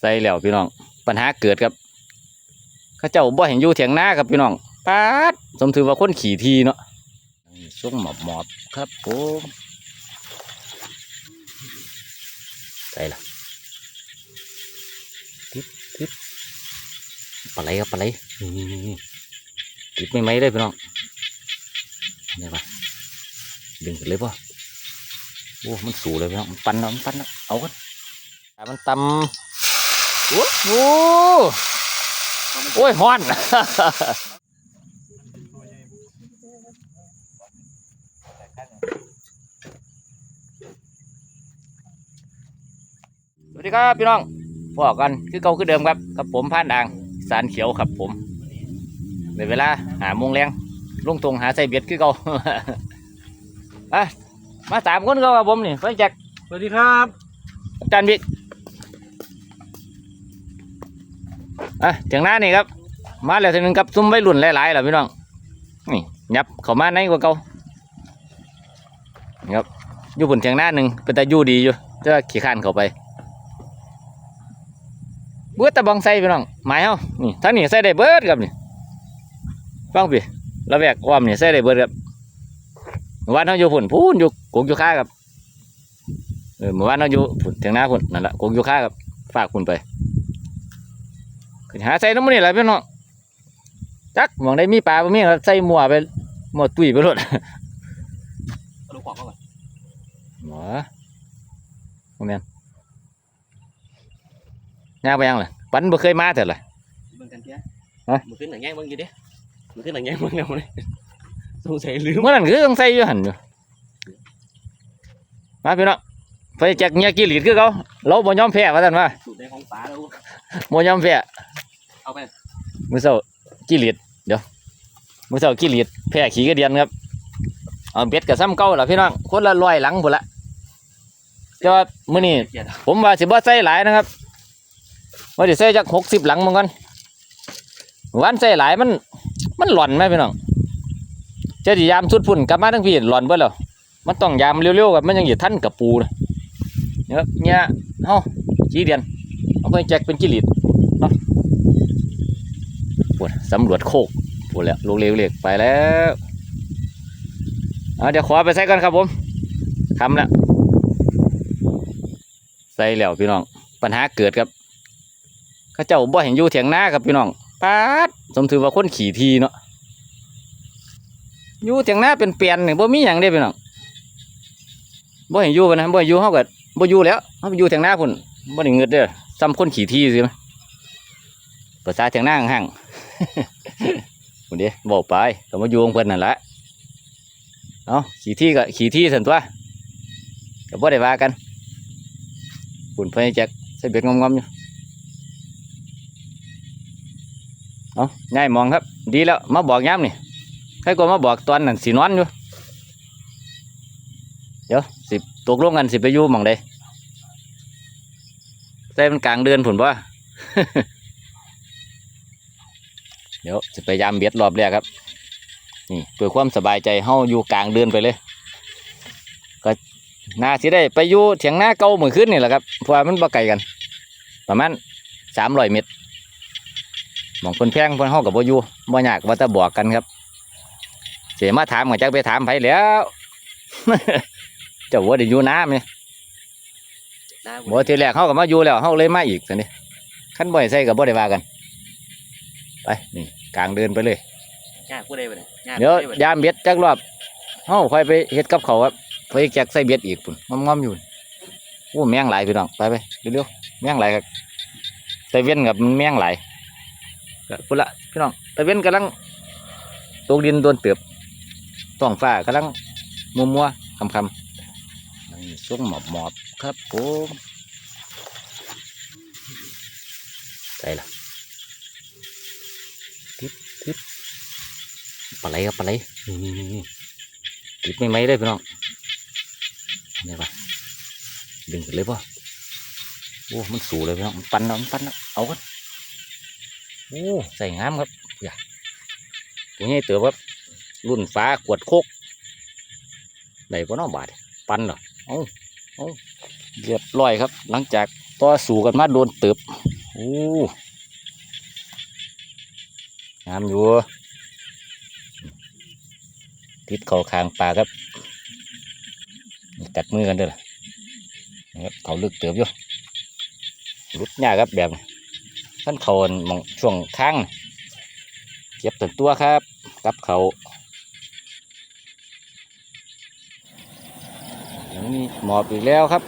ใส่แล้วพี่น้อง ปัญหาเกิดครับข้าเจ้าบ่เห็นอยู่เถียงหน้าครับพี่น้องปาดสมถือว่าคนขี่ทีเนาะช่วงหมอบหมอบครับผมใส่ละทิปทิปปลาไหลครับปลาไหลติดไม่ไหมเลยพี่น้องนี่ปะดึงเลยป่ะโอ้มันสูงเลยพี่น้องมันปันแล้วมันปันแล้วเอากันแต่มันตำ โอ้โหโอ้ยฮ้อนสวัสดีครับพี่น้องพอกันคือเก่าคือเดิมครับกับผมพานด่างสารเขียวครับผมในเวลาหาโมงแรงลงตรงหาใส่เบ็ดคือเก่าอะมาสามคนก็ครับผมนี่ไฟแจ็คสวัสดีครับอาจารย์บิ๊ก อะถึงหน้านี่ครับ มาแล้วทีนึงครับซุ้มใบรุ่นหลายๆแล้วพี่น้องนี่ยับเข้ามาในกว่าเก่าครับอยู่บนเถียงหน้าหนึ่งเป็นตาอยู่ดีอยู่จะขี่ข้านเข้าไปเบิดตะบองใส่พี่น้องหมายเฮานี่ทั้งนี้ใส่ได้เบิดครับนี่ฟังพี่ระแวกอ้อมนี่ใส่ได้เบิดครับเมื่อวานเฮาอยู่พุ่นพูนอยู่กงอยู่ค่าครับเออเมื่อวานเฮาอยู่พุ่นเถียงหน้าพุ่นนั่นแหละกงอยู่ค่าครับฝากพุ่นไป ขึ้นหาใส่น้ำมันนี่แหละพี่น้องจักหมองได้มีปลาบ่มีครับใส่หมัวไปหมัวตุ้ยไปรถดูขวางก่อนหมอบ่แม่นย่างไปยังล่ะปันบ่เคยมาแต่ล่ะเบิ่งกันเพี้ยฮะมือขึ้นหนังแง่งเบิ่งอยู่ดิมือขึ้นหนังแง่งเบิ่งแล้วเลยสงสัยลืมเมื่อนั้นคือต้องใส่อยู่หันอยู่มาพี่น้องไปแจกเงียกิริตคือเขาเราบ่ยอมแพ้ว่าท่านว่าสูตรในของป๋าแล้วบ่ยอมแพ้ เอาไปมื้อเช้ากิริตเดี๋ยวมื้อเช้ากิริตแพ้ขี้กระเดียนครับเอาเบ็ดกับซ้ำเก่าล่ะพี่น้องคนละร้อยหลังพุ่นละแต่ว่ามื้อนี้เกียดผมว่าสิบ่ใส่หลายนะครับว่าสิใส่จัก60หลังมันก่อนวันใส่หลายมัน มันหล่อนไหมพี่น้องเจะสิยามสุดพุ่นกลับมาทั้งพี่หล่อนเบิดแล้วมันต้องยามเร็วๆกับมันยังอยู่ทันกับปูนะเนี่ยครับเนี่ยเฮาจีเดียนเอาไปแจกเป็นกิริตเนาะ ปวดสำรวจโคกปวดแล้วลงเร็วเล็กไปแล้วเอาเดี๋ยวขอไปใส่ก่อนครับผมทำแล้วใส่แล้วพี่น้อง ปัญหาเกิดครับเข้าเจ้าบ่เห็นอยู่เถียงหน้าครับพี่น้องปาดสมถือว่าคนขี่ทีเนาะอยู่เถียงหน้าเป็นเปลี่ยนนี่บ่มีหยังเด้พี่น้องบ่เห็นอยู่ปะนะบ่เห็นอยู่เฮาก็บ่อยู่แล้วเฮาอยู่ทางหน้าพุ่นบ่ได้เงิดเด้อซ้ำคนขี่ที่ซิมั้ยภาษาทางหน้าห่าง ๆพุ่นเด้บ่ไปก็มาอยู่องเพิ่นนั่นแหละเอาขี่ที่ก็ขี่ที่ซั่นตัวก็บ่ได้ว่ากันพุ่นเพิ่นจักใส่เบ็ดงอมๆอยู่เอาง่ายมองครับ ดีแล้วมาบอกยามนี่ใครก็มาบอกตอนนั้นสินอนอยู่เดี๋ยวสิตกลงกันสิไปอยู่มองใดใส่มันกลางเดือนผุนบ่ เดี๋ยวสิไปยามเบ็ดรอบแรกครับ นี่เพื่อความสบายใจเฮาอยู่กลางเดือนไปเลย ก็น่าสิได้ไปอยู่เถียงหน้าเก่าเหมือนขึ้นนี่แหละครับเพราะว่ามันบ่ไกลกัน ประมาณสามร้อยเมตรหมองเพิ่นแพงเพิ่นเฮากับบ่อยู่บ่ยากว่าแต่บอกกันครับเสียมาถามก็จักไปถามไผแหล้วเจ้าว่าได้อยู่น้ำเนี่ยได้บ่ทีแรกเขาก็มาอยู่แล้วเขาเลยมาอีกสินี่ขั้นบ่อยใส่กับบ่ได้ว่ากันไป นี่กลางเดินไปเลยง่ายพูดได้ไปเลยง่ายเดี๋ยวยามเบ็ดจักรอบเขาค่อยไปเฮ็ดกับเขาวครับไปแจกใส่เบ็ดอีกปุ่นงอมๆอยู่โอ้แมงหลายพี่น้องไปไปเร็วๆแมงหลายครับตะเวียนกับมันแมงหลายก็พุ่นละพี่น้องตะเวียนกำลังตกดินโดนเตือบท้องฟ้ากำลังมัวมัวๆคำคำๆนี่ส้มหมอบหมอบๆครับผม ใส่ละทิปทิป ปลาไหลครับปลาไหลนี่ติดไม่ไหมเลยพี่น้องนี่ปะดึงขึ้นเลยป่ะโอ้ มันสูงเลยพี่น้องมันปันแล้วมันปันแล้วเอากันโอ้ใส่งามครับอย่าตัวนี้เตือครับรุ่นฟ้ากวดโคกได้ป่น้องบาทปันเหรอเอาเอาเรียบร้อยครับ หลังจากต่อสู้กันมาโดนเติบอู้งามอยู่ ติดเขาคางปลาครับกัดมือกันด้อล่ะนะครับเขาลึกเติบอยู่รุดยากครับแบบนี้ขั้นเขาอันหมองช่วงข้างเก็บตันตัวครับกับเขาอย่างนี้หมอบอีกแล้วครับ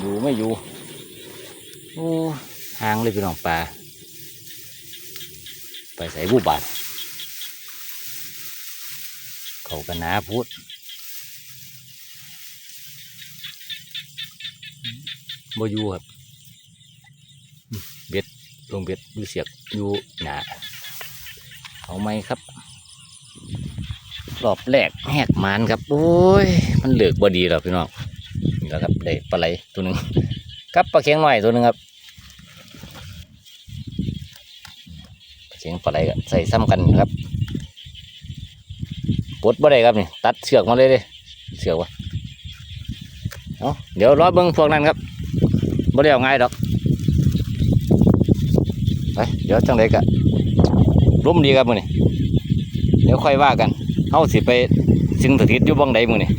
อยู่ไม่อยู่โอ้ห่างเลยพี่น้องปลาไปใส่บุบาท เขากันนาพูดบอยู่ครับ เบ็ดลงเบ็ดอยู่เสียกอยู่หนาเอาไหมครับรอบแรกแหกมันครับ โอ้ย มันเหลือกบดีแล้วพี่น้องนี่แหล้วครับได้ปลาไหลตัวหนึ่งกับปลาเค็งหน่อยตัวหนึ่งครับปลาเค็งปลาไหลใส่ซ้ำกันครับ ปลดบ่ได้ครับนี่ตัดเชือกมาเลยเลยเชือกวะเอาเดี๋ยวรอเบิ้งพวกนั้นครับบ่ได้เอาง่ายดอกไปเดี๋ยวจังไดกะร่มดีครับมือนี่เดี๋ยวค่อยว่ากันเฮาสิไปสิงสถิตอยู่บ้องใดมือนี่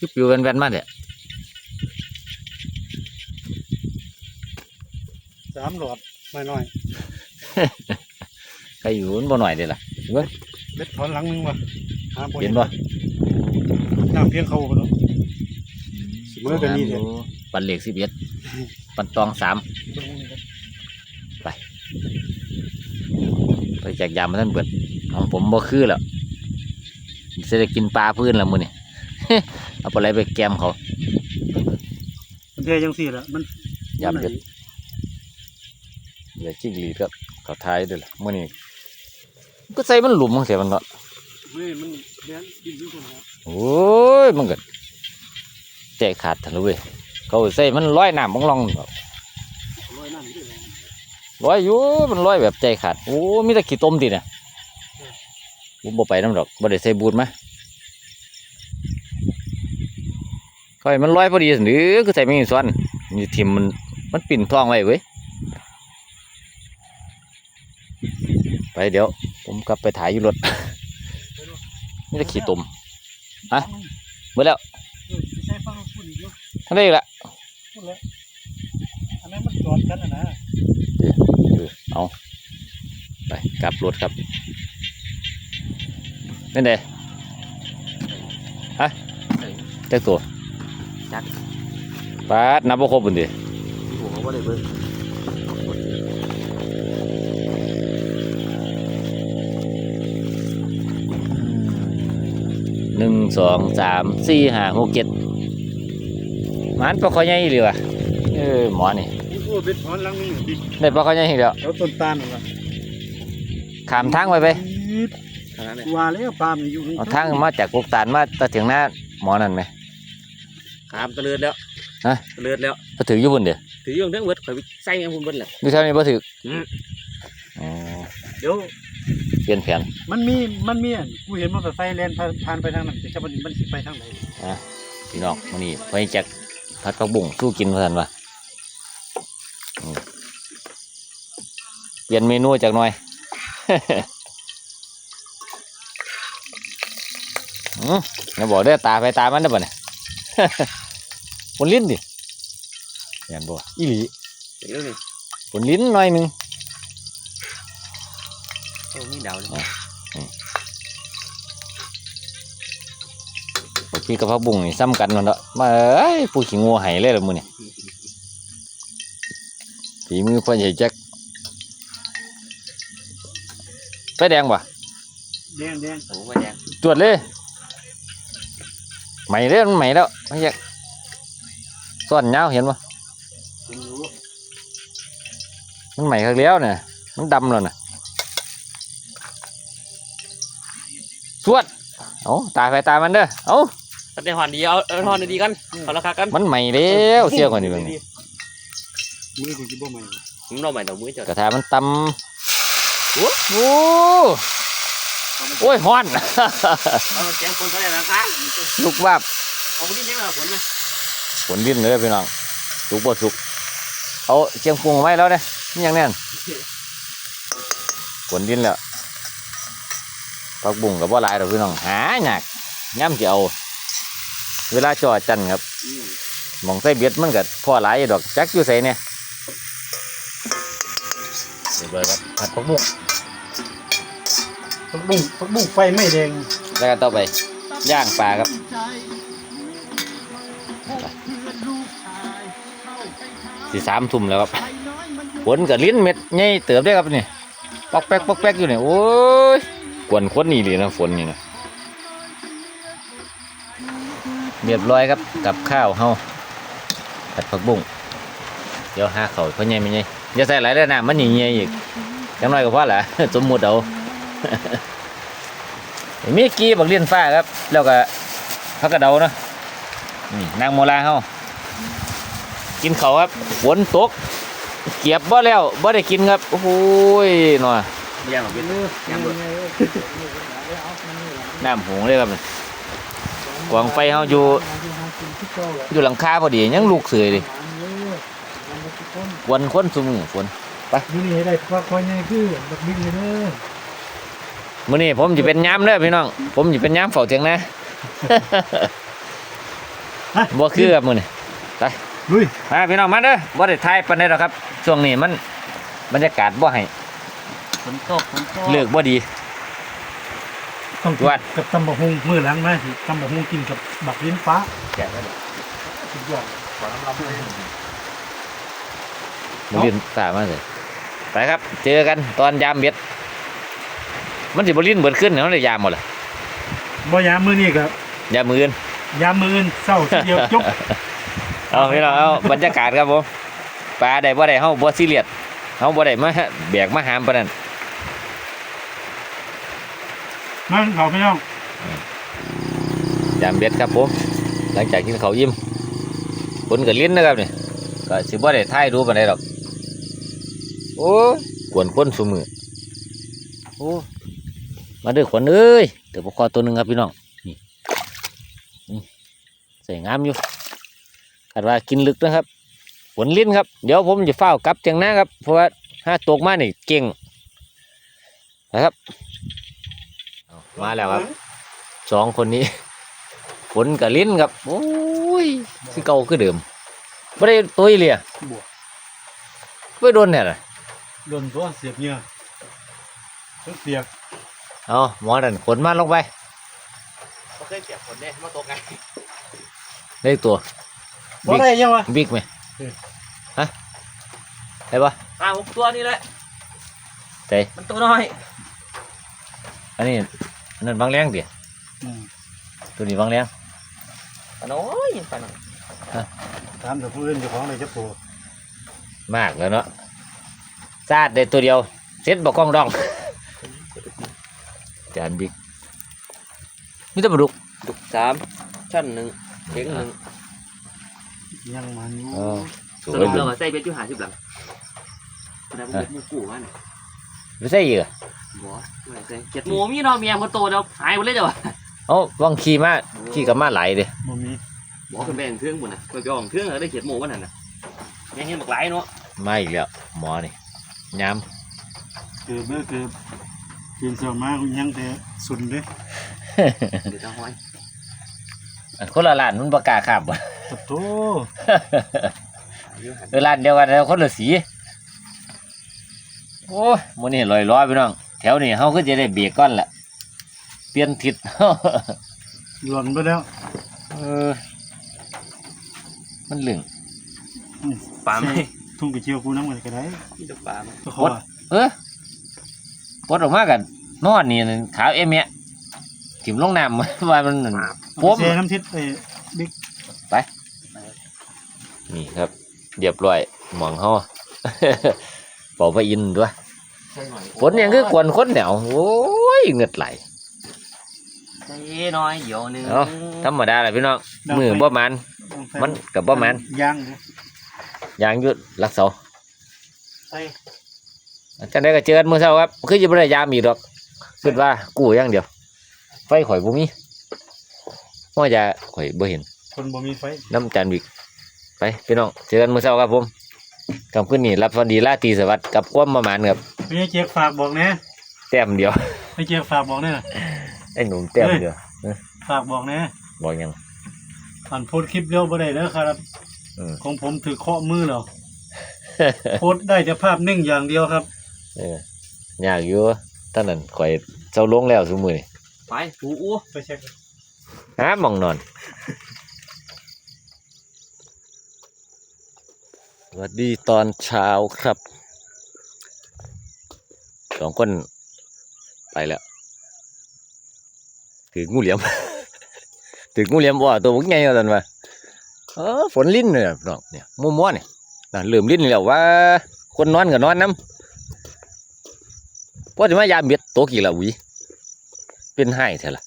ยิบอยู่แว่นๆมาเด้อสามหลอดไม่น้อย ใครอยู่มันบ่หน่อยเด้อล่ะเบิ่งเบ็ดถอนหลังหนึงว่ะหาบ่เห็นบ่น้ำเพียงเขาบ่เนาะเสมอกันนี่เด้อปันเหล็กสิบเอ็ดปันตองสามไปแจกยามมาท่านเบิดของผมบ่คือแล้วจะได้กินปลาพื้นแล้วมื้อนี่เอาปลาไหลไปแกมเขามันเทจังซี่ล่ะมันยามเด็ดอย่าจิ้งหรีดครับ เขาท้ายเด้อล่ะมื้อนี้ก็ใส่มันหลุมจังซี่มันเนาะเฮ้ยมันเลี้ยงดินอยู่คนละโอ้ยมันก็ใจขาดทันเลยเว้ยเขาใส่มันร้อยน้ำบังลองเนาะร้อยน้ำอยู่ด้วยร้อยอยู่มันร้อยแบบใจขาดโอ้มีแต่ขี้ต้มติเนี่ยผมบ่ไปน้ำดอกบ่ได้ใส่บูทมาค่อยมันร้อยพอดีหรือคือใส่ไม่มีส่วนนี่ทิมมันมันปิ่นท้องไว้เว้ย ไปเดี๋ยว ผมกลับไปถ่ายอยู่รถมีแต่ขี้ต้มฮะเมื่อแล้วเออสิใช้ฟังพูดอีกอยู่ทั้งได้อีกละพูดแล้วอันนั้นมันจอดกันน่ะนะเออเอาไปกลับรถครับนี่เด้ฮะเจ้าตัวจักปาดนับบ่ครบบุญดิโอ้เขาบ่ได้เบิ่ง หนึ่งสองสามสี่ห้าหกเจ็ดมันปลาคอใหญ่อีหรือวะเออหมอนี่โอ้เบ็ดถอนหลังหนึงดิได้ปลาคอใหญ่อีกแล้วแล้วต้นตาลนั่นล่ะขามทางไปไปอีดขนาดนั้นว่าแล้วปลามันอยู่เอาทางมาจากกุกตาลมาตะถึงหน้าหมอนั่นไหมขามตะเลิดแล้วฮะ ตะเลิดแล้วพอถึงอยู่บุญเด้อถืออยู่ทั้งเบิดข่อยไปใส่แม่งพุ่นเบิดแหละดูเท่านี้พอถึงอืมอ๋อ เดี๋ยวเปลี่ยนแผนมันมีมันมีอันกูเห็นมอเตอร์ไซค์แล่นผ่านผ่านไปทางนั้นแต่จะมันมันสิไปทางไหนพี่น้องมื้อนี้ไปจากพัดผักบุ้งสู้กินเพื่อนวะอืมเปลี่ยนเมนูจากหน่อย อืมอย่าบอกเด้อตาไปตามันได้อบ่เนี่ยผลลิ้นดิเห็นบ่วะอีหลี เดี๋ยวนี่ ผลลิ้นหน่อยหนึง โอ้มีดาวเลยพี่กับผักบุ้งนี่ซ้ำกันนั่นเนาะมาเอ้ยผู้ขี้งัวไห้เลยละมื้อนี่ฝีมือพ่อใหญ่แจ็คไฟแดงบ่แดงแดงโอ้มาแดงตรวจเลยใหม่เลยมันใหม่แล้วไม่อยากซ่อนยาวเห็นปะคุณรู้มันใหม่ครั้งแล้วเนี่ยมันดำแล้วน่ะ สวดเอาตาไปตามันเด้อเอาตัดในหอนดีเอาเอาหอนดีๆกันเอาราคากันมันใหม่แล้วเสียกว่านี้เบางนี่มือกูสิบ่ใหม่ผมเราใหม่ดอกมือเจ้ากระทามันตำโอ้โหโอ้ยฮ้อนเอาแกงคนเท่าไหร่ราคาลูกบาบเอาคนนี้ได้มาผลไหมฝนดินเลยพี่น้องสุกบ่สุก เอาเชียงปรุงไว้แล้วเนี่ยนี่ยังแน่นฝนดินแล้ว ผักบุ้งกับว่าหลายดอกพี่น้องหายากย่ำจะเอาเวลาจอดจันครับหมองใส่เบ็ดมันก็พอหลายอยู่ดอกจักอยู่ใส่เนี่ยเรียบร้อยครับผัดผักบุ้งผักบุ้งผักบุ้งไฟไม่แดงแล้วก็ต่อไปย่างปลาครับสี่สามทุ่มแล้วครับฝนกับลิ้นเม็ดใหญ่เติบได้ครับนี่ปอกแป๊กปอกแป๊กอยู่เนี่ยโอ้ย กวนคนนี่เลยนะฝนนี่นะเรียบร้อยครับกับข้าวเฮาผัดผักบุ้งเดี๋ยวหาเขาเพราใหญ่ไม่ใหญ่อย่าใส่หลายเลยนะมันหนีเงี้ยอีกจังน้อยก็พอละสมมุติเอามีกี้บักเลียนฟ้าครับ แล้วก็พักกระเดาเนาะนี่นางโมลาเฮากินเขาครับฝนตก เกียบบ่แล้วบ่ได้กินครับ โอ้ยหน่อย ไม่ยังหรอกเป็นยังหมดน้ำหงเลยครับนี่กวางไฟเฮาอยู่ อยู่หลังคาพอดียังลูกเสือเลยวันคนสุมือฝนอยู่นี่ให้ได้พักคอยใหญ่คือบักบิ๊กเลยเด้อมื้อนี้ผมจะเป็นย้ำเด้อพี่น้อง ผมจะเป็นย้ำเฝ้าเถียงนะบ่คือครับมื้อนี้ลุยมาพี่น้องมาเด้อบ่ได้ทายปานใดหรอกครับ ช่วงนี้มันบรรยากาศบ่ให้ฝ นตกฝนตกเลือกบ่ดี ต้องกินวัด กับตำบักฮุงมื้อหลังมาสิตำบักฮุงกินกับบักลิ้นฟ้าแกะไว้ดิสุดยอดขอน้ำลำเลยมันเรียนสามาเลยไปครับ เจอกันตอนยามเบ็ด มันสิบ่ลิ้นเบิดขึ้นเนาะได้ยามหมดล่ะบ่ยามมื้อนี้ก็ยามมื้ออื่นยามมื้ออื่นเช้าทีเดียวจบเอาพี่น้องเอาบรรยากาศครับผมปลาได้บ่ได้เฮาบ่ซีเรียสเฮาบ่ได้มาแบกมาหามปานนั้น มาเขาพี่น้องยามเบ็ดครับผมหลังจากกินข้าวอิ่มฝนก็ลิ้นนะครับนี่ก็สิบ่ได้ถ่ายรูปปานใดดอกโอ้กวนคนซุมือโอ้มาด้อขวัญเอ้ยเดี๋ยวบ่คอตัวหนึ่งครับพี่น้องนี่ใส่งามอยู่คาดว่ากินลึกนะครับฝนลิ้นครับ เดี๋ยวผมจะเฝ้ากลับเจียงหน้าครับ เพราะว่าถ้าตกมานี่เก่งนะครับ มาแล้วครับสองคนนี้ ฝนกับลิ้นครับ โอ้ยคือเก่าคือเดิมไม่ได้ตัวอีเลยอะบวกไม่โดนเนี่ยนะโดนตัวเสียบเหงื่อต้องเสียบเอาหมอดันขนมาลงไปเขาเคยเปียกฝนเนี่ยมาตกไงได้ตัวบ่ได้ยังวะบิ๊กไหมเออฮะได้ปะอ่าหกตัวนี่แหละใจมันตัวน้อย อันนี้ อันนั่นบางแรงเดียอืมตัวนี้บางแรงปลาน้อยปลาน้อยถามแต่ผู้อื่นเจ้าของได้จักตัวมากแล้วเนาะซาดได้ตัวเดียว เซ็ตบอกกล้องดองจานบิ๊กมีแต่ปลาดุก ดุกสามชั้นหนึ่งเข่งหนึ่งยังมันอยู่อ๋อ สสวยรุปเลเรายอะใส่เบ็ดอยู่หาสิบหลังแต่ผมเบ็ดหมูกูวะเนี่ยไม่ใช่เหยื่อ บ่ไม่ใส่เจ็ดหมูมีเนาะเมียมันโตแล้วหายหมดเลยจ้ะวะเอ้าวางขี่มาขี่กับมาไหลายเด้บ่มีบอกเป็นแบ่งเครื่องบุญนะไปไปอ่องเครื่องแล้วได้เขียดหมูวันนั้นน่ะยังเห็นบักหลายเนาะมาอีกแล้วหมอนี่ย้เกือบเด้อเกือบกินเช้ามากูยังแต่สุนเด้อำ เดี๋ยวจะห้อยอันคนละร้านมันประกล้าขับบ่ตะโตอายุหันเออร้านเดียวกันแล้วคนละสีโอ้ยมื้อนี้ลอยล้อพี่น้อง แถวนี้เฮาก็จะได้เบรกก่อนละเปลี่ยนทิศ หล่นไปแล้วเออ มันลึงปลาไหมทุ่งไปเชียวกูน้ำกันก็ได้มีแต่ปลาไหมก็เขาว่าเออปลดออกมากันนอนนี่นั่นขาวเอ็มเนี่ยถิ่มลงน้ำ ว่ามันนั่นผมเซน้ำทิศไอ้บิ๊กนี่ครับ เรียบร้อยหมองเฮาเป่าไปอินด้วยใช่หน่อย ฝนยังคือกวนคนเหนียวโอ้ยเหงือดไหลใส่น้อยเดี๋ยวหนึงเอ้าธรรมดาแหละพี่น้องมือบ่มันมันกับบ่มันยางเด้อยางอยุดรักเสาใส่จังได้ก็เจอกันมื้อเช้าครับคือจะบ่ได้ยามอีกดอกคิดว่ากู้อย่างเดียว ไฟข่อยบ่มีว่าจะข่อยบ่เห็นคนบ่มีไฟน้ำจานวิกไปพี่น้องเจอกันมื้อเช้าครับผมคำขึ้นนี่รับสวัสดีราตรีสวัสดิ์กับความประมาณครับ ไม่ใช่เจ๊กฝากบอกแน่แต้มเดียว ไม่เจ๊กฝากบอกแน่ไอ้หนุ่มแต้มเดียวฝากบอกแน่บอกยังผ่านโพสต์คลิปเร็วบ่ได้เด้อครับอืมของผมถือเคาะมือแล้วโพสต์ได้แต่ภาพนิ่งอย่างเดียวครับ เออยากอยู่ท่านนั้นข่อยเจ้าลงแล้วซุมื้อนี่ไปปูอู้ไปเช็คหาหมองนอนสวัสดีตอนเช้าครับ สองคนไปแล้วถืองูเหลี่ยมถืองูเหลี่ยมว่าตัวพวกไงเอาตอนว่าเออฝนลิ้นเนี่ยน้องเนี่ยมัวมัวๆเนี่ยน่ะเริ่มลิ้นแล้วว่า คนนอนก็นอนน้ำพอจะมายามเบ็ดตัวกี่ละหวิเป็นไห้เถอะล่ะ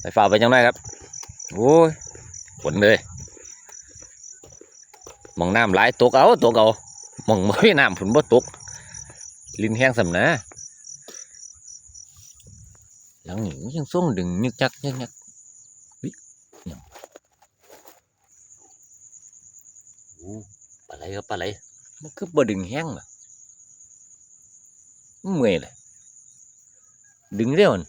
ไปฝ่าไปจังไดครับโอ้ยฝนเลยหมองน้ำไหลายตกเอาตกเอาหมองไม่น้ำฝนบ่ตก ลิ้นแห้งสำนะหลังหนี้ยังส่งดึงยึกยักยึกยักเฮ้ยเนี่ยโอ้ปลาไหลครับปลาไหลมันคือบ่ดึงแห้งล่ะเมื่อยเลยดึงเร็วนั่น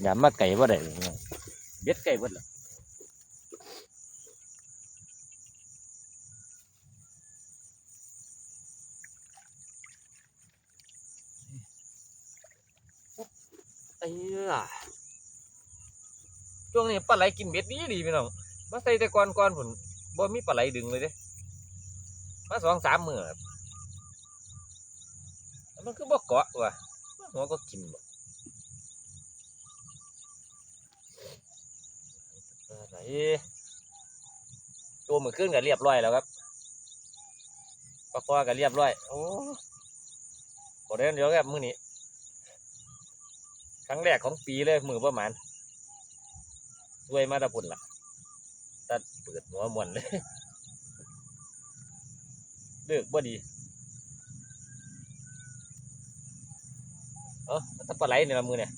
อย่ามาไก่บ่ได้เบ็ดไก่เบิดละ ไอ้เหี้ยช่วงนี้ปลาไหลกินเบ็ดดีดีพี่น้องมาใส่แต่ก่อนก่อนผลบ่มีปลาไหลดึงเลยเด้มาสองสามมือกับมันคือบ่เกาะว่ะหัวก็กินบ่ปลาไหลตัวมือขึ้นก็เรียบร้อยแล้วครับปลาคอก็เรียบร้อย โอ้บ่ได้เดี๋ยวครับมือนี้ ครั้งแรกของปีเลยมือประมาณช่วยมาตะพุ่นละตัดเปิดหัวมวนเลยเลือกบ่ดีเออตะปลาไหลเนี่ยละมือเนี่ย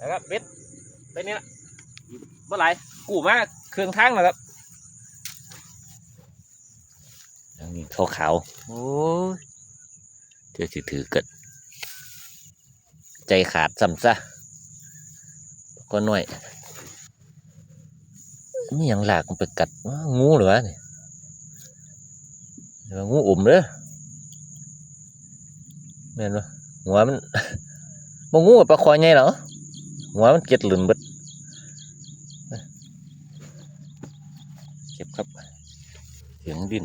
นะครับเบ็ดไปนี่ละปลาไหลกูมากเครื่องทางแล้วครับ อันนี้ขาวขาวๆโอ้ยเดี๋ยวสิถือเกิด ใจขาดซ้ำซะก็น้อยนี่ยังหลากมันไปกัดว้างูเหรอวะเนี่ยเดี๋ยวงูอุ่มเลยแม่นปะหัวมันบ่งูกับปลาคอยไงเหรอหัวมันเก็ดหลุนเบิดเก็บครับเสียงดิน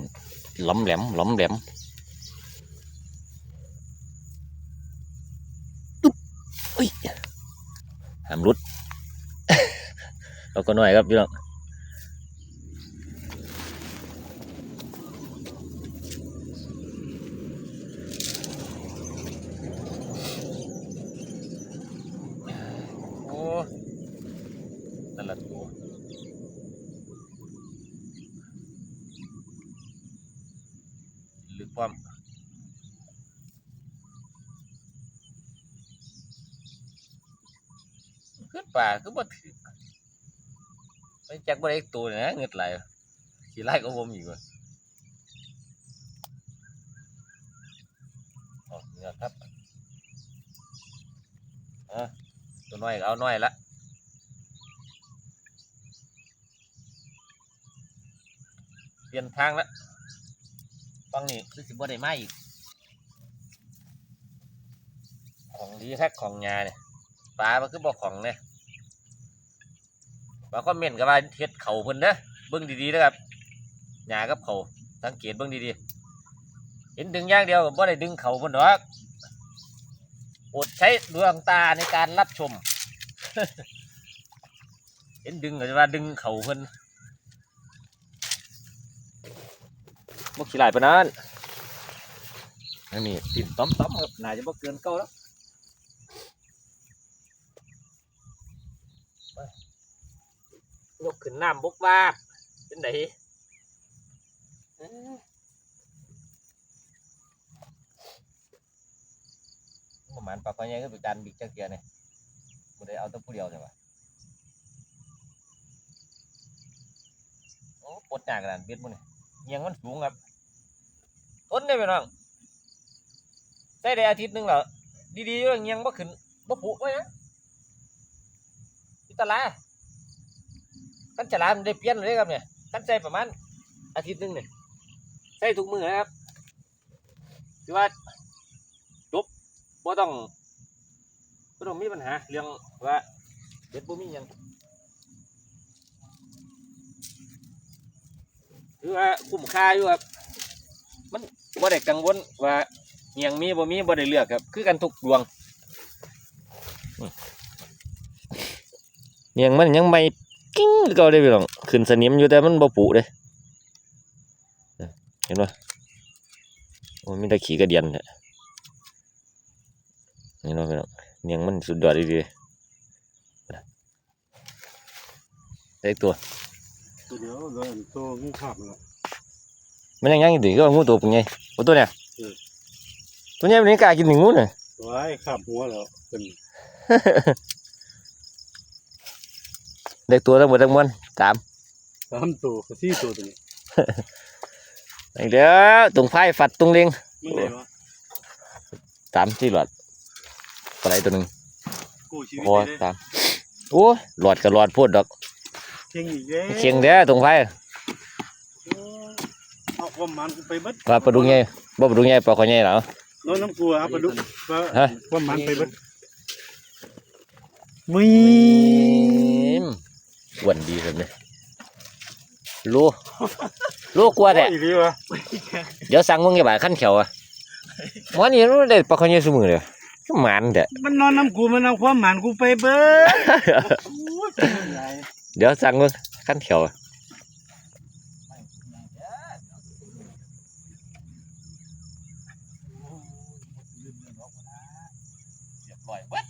หล้อมแหลมหล้อมแหลมตุ๊บอุ้ยหามรุด เราก็น้อยครับพี่น้องโอ้นั่นละตัว ลึกความขึ้นป่าก็บ่ถือไป จักบ่ได้ตัวนะเงือดไหลขี่ไล่ก็ผมอีกว่ะอ๋อเงือกครับอะตัวน้อยก็เอาน้อยละเปลี่ยนทางละฟังนี่คือสิบ่ได้มาอีกของดีแท้ของยาเนี่ยปลามันคือบ่ของเนี่ย บางคอมเมนต์ก็ว่าเฮ็ดเข่าเพิ่นเด้อเบิ่งดีๆนะครับหยากับเขาสังเกตเบิ่งดีๆเห็นดึงอย่างเดียวก็บ่ได้ดึงเข่าเพิ่นดอกอดใช้ดวงตาในการรับชม เห็นดึงก็จะว่าดึงเข่าเพิ่นบ่ขี้หลายปานนั้นอันนี้ติดต้อมๆครับน่าจะบ่เกินเก่าแล้ว ยกขึ้นน้ำบกวาบเป็นไดเอ้อประมาณปากคอยใหญ่ก็เป็นการบิ๊กจักเกียร์เนี่ยบ่ได้เอาแตัวผู้เดียวใช่ปะโอ้ปวดหนักขนาดเบ็ดมันเนี่ยเงียงมันสูงครับต้นได้ไปน้องใส่ได้อาทิตย์หนึงแล้วดีๆอยู่เงียงบ่ขึ้นบ่ผุไว้นะพิตาลา คันฉลามนได้เปลี่ยนเลยครับเนี่ยคันใส่ประมาณอาทิตย์หนึงเนี่ยใส่ทุกมือนะครับคือว่าบ่ต้องบ่ต้องมีปัญหาเรื่องว่าเด็ดบ่มีหยังคือว่าคุ้มค่าอยู่ครับมันบ่ได้กังวลว่าเหียงมีบ่มีบ่ได้เลือกครับ คือกันทุกดวงเหียงมันยังไม่ กิ้งคือเก่าได้พี่น้องขึ้นสนิมอยู่แต่มันบ่ปุเด้เห็นบ่โอ้ยมีแต่ขี้กระเดียนเนี่ยนี่เนาะพี่น้องเนียงมันสุดยอดดีๆเล็กตัวตัวเดียวเลยตัวงูขับแล้วมันยังยังอยู่ดีก็งูตัวเป็นไงโอ้ตัวเนี่ยเออตัวเนี้ยมันนี่กล้ากินหนึ่งงูเนี่ยตัวไอ้ขับหัวแล้วเป็น เล็กตัวทั้งหมดทั้งมวลสามสามตัวกับสี่ตัวตัวนี้อีกเดี๋ยวตรงไฟฝัดตรงเลียงมันเลยวะสามที่หลอดปลาไหลตัวหนึ่งกูชีวิตโอ้เลยสามโอ้หลอดกับหลอดพูดดอกเข่งอีกแล้วเคียงเด้อตรงไฟโอ้เอาความมันกูไปเบิดว่าปลาดุกใหญ่บ่ปลาดุกใหญ่ปลาคอใหญ่เหรอน้อยน้ำกลัวเอาปลาดุกว่าฮะความมันไปเบิดมีม อ้วนดีเลยเนี่ยรู้รู้กลัวแต่อีกทีวะเดี๋ยวสั่งมึงอย่าบ่ายขั้นเขียวอะหมอนี่รู้ได้ปลาคอใหญ่สมือเลยก็หมันเด้อมันนอนน้ำกูมันเอาความมันกูไปเบิดโอ้ยเป็นไงเดี๋ยวสั่งมึงขั้นเขียวอะเรียบร้อยเว้ย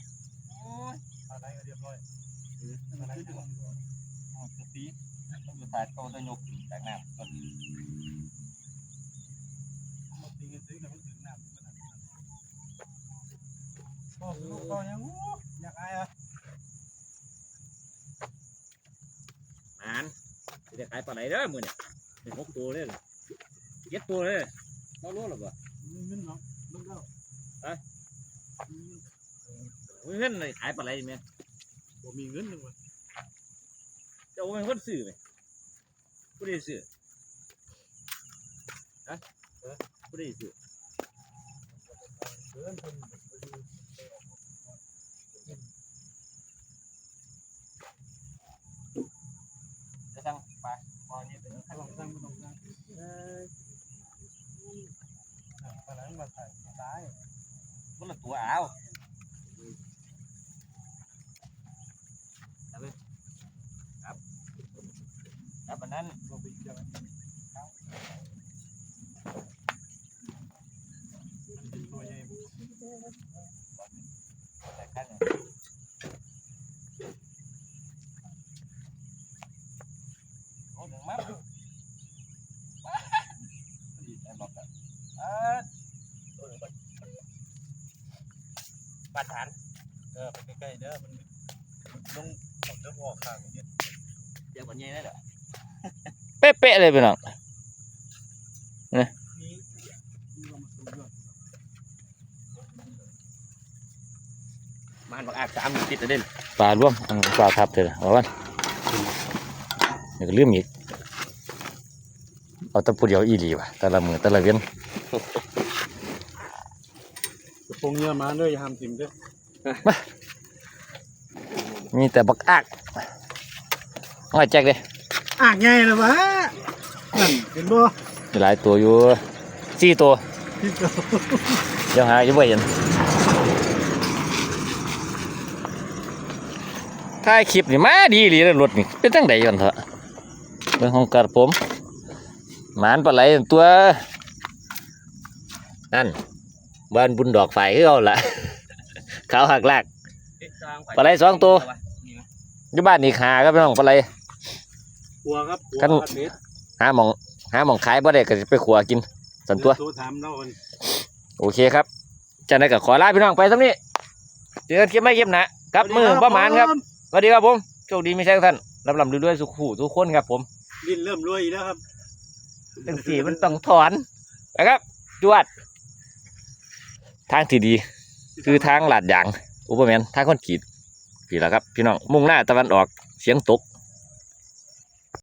อะไรก็เรียบร้อย อะไรก็เอา สตีต้องอยู่ใต้โต๊ะต้องยกขึ้นจากน้ำก่อนตีกันซื้อกันไม่ถึงน้ำมันอันนั้นโอ้ลูกก็ยังอู้อยากอายอะมันจะขายปลาไหลเด้อมือเนี่ยเป็นหกตัวเลยเจ็ดตัวเลยเรารู้หรือเปล่ามันเนาะมันก็เงินเลยขายปลาไหลไหมบ่มีเงินหนึ่งวัน จะเอาเป็นคนซื้อไหมผู้ใดซื้อฮะผู้ใดซื้อจะสั่งปลาปลาเนี่ยเป็นไม่ต้องสั่งไม่ต้องสั่งเออปลาไหลมาใส่ตายคนละตัวเอาครับครับครับอันนั้น เราไปเจอตัวใหญ่ แต่ข้างหนึ่งโอ้หนึ่ งมั้งว้าดีแอบอกกันอ่าตัดฐานเออไปใกล้ๆเด้อมันลงกับเจ้าพ่อข้างอย่างเงี้ยเดี๋ยวคนใหญ่ได้เหรอเป๊ะๆเลยพี่น้องนี่นี่เรามาสูงยอดมันบักอากสามติดแล้วเด่นปลาร่วมปลาทับเถอะว่าวันเดี๋ยวก็ลืมอีก เอาแตะพูดเดียวอีหลีว่ะแต่ละมือแต่ละเวียนกระโปรงเงี้ยมาเด้ออย่าห้ามทิมเด้อมีแต่บักอากเอาไอ้แจ็คเลยอ่างใหญ่เลยวะนั่นเห็นบ่มีหลายตัวอยู่สี่ตัวที่เจ้ายังหาอยู่ไม่เห็นถ่ายคลิปนี่มาดีอีหลีเลยรถนี่เป็นตั้งใดก่อนเถอะเรื่องของกระผม หมานปลาไหลตัวนั่นบ้านบุญดอกไฟคือเอาละขาวหักลากปลาไหลสองตัวอยู่บ้านนี่ขาครับพี่น้องปลาไหลกลัวครับกลัวกันครับเม็ดหาหมองหาหมองขายบ่ได้ก็สิไปขัวกินสันตัวโทรถามเราคนโอเคครับจะได้กับขอลาพี่น้องไปสักนี้เจอกันคลิปไม่คลิปหนะครับมือประมาณครับสวัสดีครับผมโชคดีมีใช่ทุกท่านรับลำด้วยๆสุขหูทุกคนครับผมดินเริ่มรวยอีกแล้วครับ จังสี่มันต้องถอนนะครับ จวด ทางที่ดี คือทางลาดยางอุปแมนทางคอนกรีตพี่ละครับ พี่น้องมุ่งหน้าตะวันออกเสียงตก